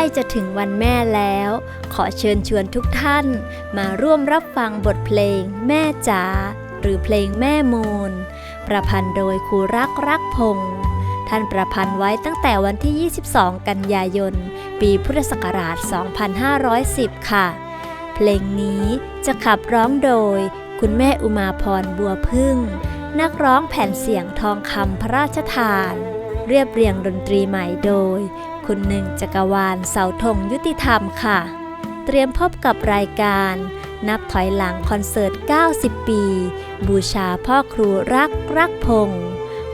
ล้จะถึงวันแม่แล้ว ขอเชิญชวนทุกท่านมาร่วมรับฟังบทเพลงแม่จ๋าหรือเพลงแม่มูล ประพันธ์โดยครูรักรักพงศ์ท่านประพันธ์ไว้ตั้งแต่วันที่ 22 กันยายน ปีพุทธศักราช 2510 ค่ะ เพลงนี้จะขับร้องโดยคุณแม่อุมาพรบัวพึ่ง นักร้องแผ่นเสียงทองคำพระราชทาน เรียบเรียงดนตรีใหม่โดย คุณหนึ่งจักรวาลเสาธงยุติธรรมค่ะ เตรียมพบกับรายการ นับถอยหลังคอนเสิร์ต 90 ปี บูชาพ่อครูรักรักพงศ์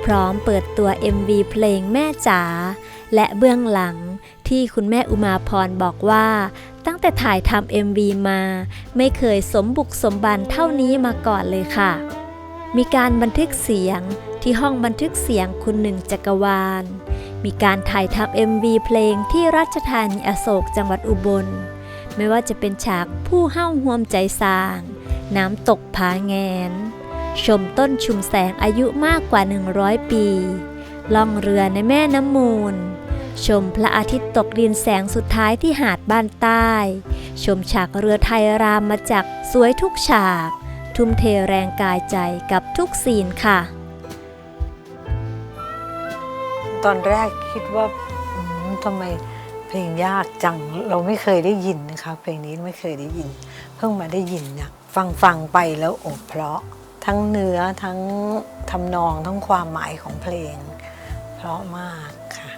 พร้อมเปิดตัว MV เพลงแม่จ๋าและเบื้องหลังที่คุณแม่อุมาพรบอกว่า ตั้งแต่ถ่ายทำ MV มา ไม่เคยสมบุกสมบันเท่านี้มาก่อนเลยค่ะ มีการบันทึกเสียงที่ห้องบันทึกเสียงคุณหนึ่งจักรวาล มีการถ่ายทำ MV เพลงที่ราชธานีอโศกจังหวัดอุบล ไม่ว่าจะเป็นฉากผู้เฮ้าห่วมใจสาง น้ำตกผาแงน ชมต้นชุมแสงอายุมากกว่า 100 ปี ล่องเรือในแม่น้ำมูล ชมพระอาทิตย์ตกดินแสงสุดท้ายที่หาดบ้านใต้ ชมฉากเรือไทยรามมาจากสวยทุกฉาก ทุ่มเทแรงกายใจกับทุกซีนค่ะ ตอนแรกคิดว่าอืมทำไมเพลงยากจัง เราไม่เคยได้ยินนะคะเพลงนี้ไม่เคยได้ยิน เพิ่งมาได้ยินเนี่ยฟังฟังไปแล้วโอบเพราะ ทั้งเนื้อทั้งทำนองทั้งความหมายของเพลง เพราะมากค่ะ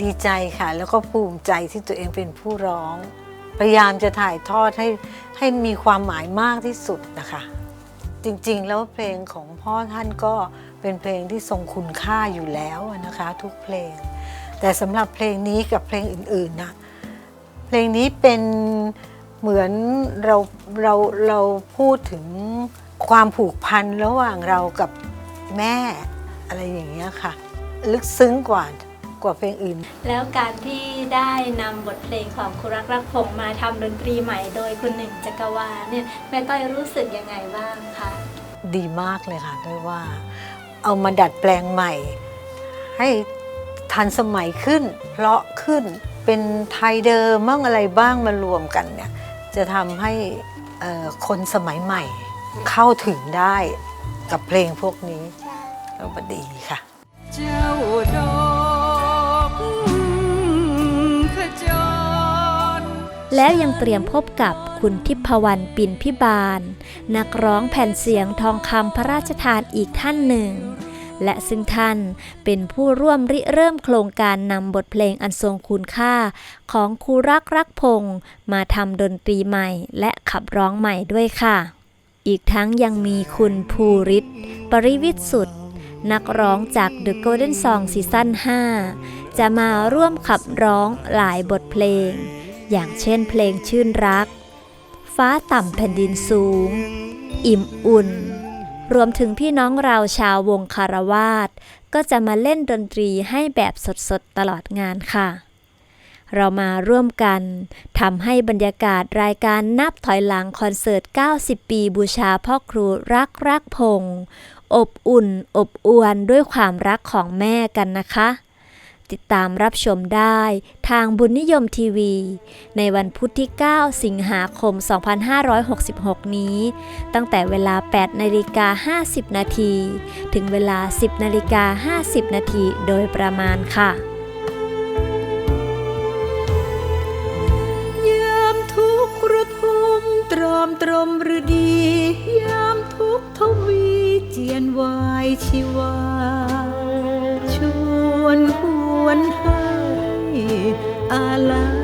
ดีใจค่ะ แล้วก็ภูมิใจที่ตัวเองเป็นผู้ร้อง พยายามจะถ่ายทอดให้ให้มีความหมายมากที่สุดนะคะ จริงๆ แล้วเพลงของพ่อท่านก็เป็นเพลงที่ทรงคุณค่าอยู่แล้วนะคะ ทุกเพลง แต่สำหรับเพลงนี้กับเพลงอื่นๆนะเพลงนี้เป็นเหมือนเราเราเราพูดถึงความผูกพันระหว่างเรากับแม่อะไรอย่างเงี้ยค่ะ ลึกซึ้งกว่า กว่าเพลงอื่น แล้วการที่ได้นำบทเพลงของครูรักรักพงษ์มาทำดนตรีใหม่โดยคุณหนึ่งจักรวาลเนี่ยแม่ต้อยรู้สึกยังไงบ้างคะดีมากเลยค่ะด้วยว่า เอามาดัดแปลงใหม่ ให้ทันสมัยขึ้น เพราะขึ้นเป็นไทยเดิมมั่งอะไรบ้างมารวมกันเนี่ยจะทำให้เอ่อคนสมัยใหม่ เข้าถึงได้กับเพลงพวกนี้ก็ดีค่ะ แล้วยังเตรียมพบกับคุณทิพวรรณปิ่นพิบาล นักร้องแผ่นเสียงทองคำพระราชทานอีกท่านหนึ่ง และซึ่งท่านเป็นผู้ร่วมริเริ่มโครงการนำบทเพลงอันทรงคุณค่า ของครูรักรักพงษ์มาทำดนตรีใหม่และขับร้องใหม่ด้วยค่ะ อีกทั้งยังมีคุณภูริศปริวิทย์สุด นักร้องจาก The Golden Song ซีซั่น5จะมาร่วมขับร้องหลายบทเพลง อย่างเช่นเพลงชื่นรัก ฟ้าต่ำแผ่นดินสูง อิ่มอุ่น รวมถึงพี่น้องเราชาววงคารวาสก็จะมาเล่นดนตรีให้แบบสดๆ ตลอดงานค่ะ เรามาร่วมกันทำให้บรรยากาศรายการนับถอยหลังคอนเสิร์ต 90 ปีบูชาพ่อครูรักรักพงษ์อบอุ่น อบอวลด้วยความรักของแม่กันนะคะ ติดตามรับชมได้ทางบุญนิยมทีวี ในวันพุธที่ 9 สิงหาคม 2566 นี้ ตั้งแต่เวลา 8 นาฬิกา 50 นาที ถึงเวลา 10 นาฬิกา 50 นาทีโดยประมาณค่ะยามทุกข์ระทมตรอมตรมฤดี ชว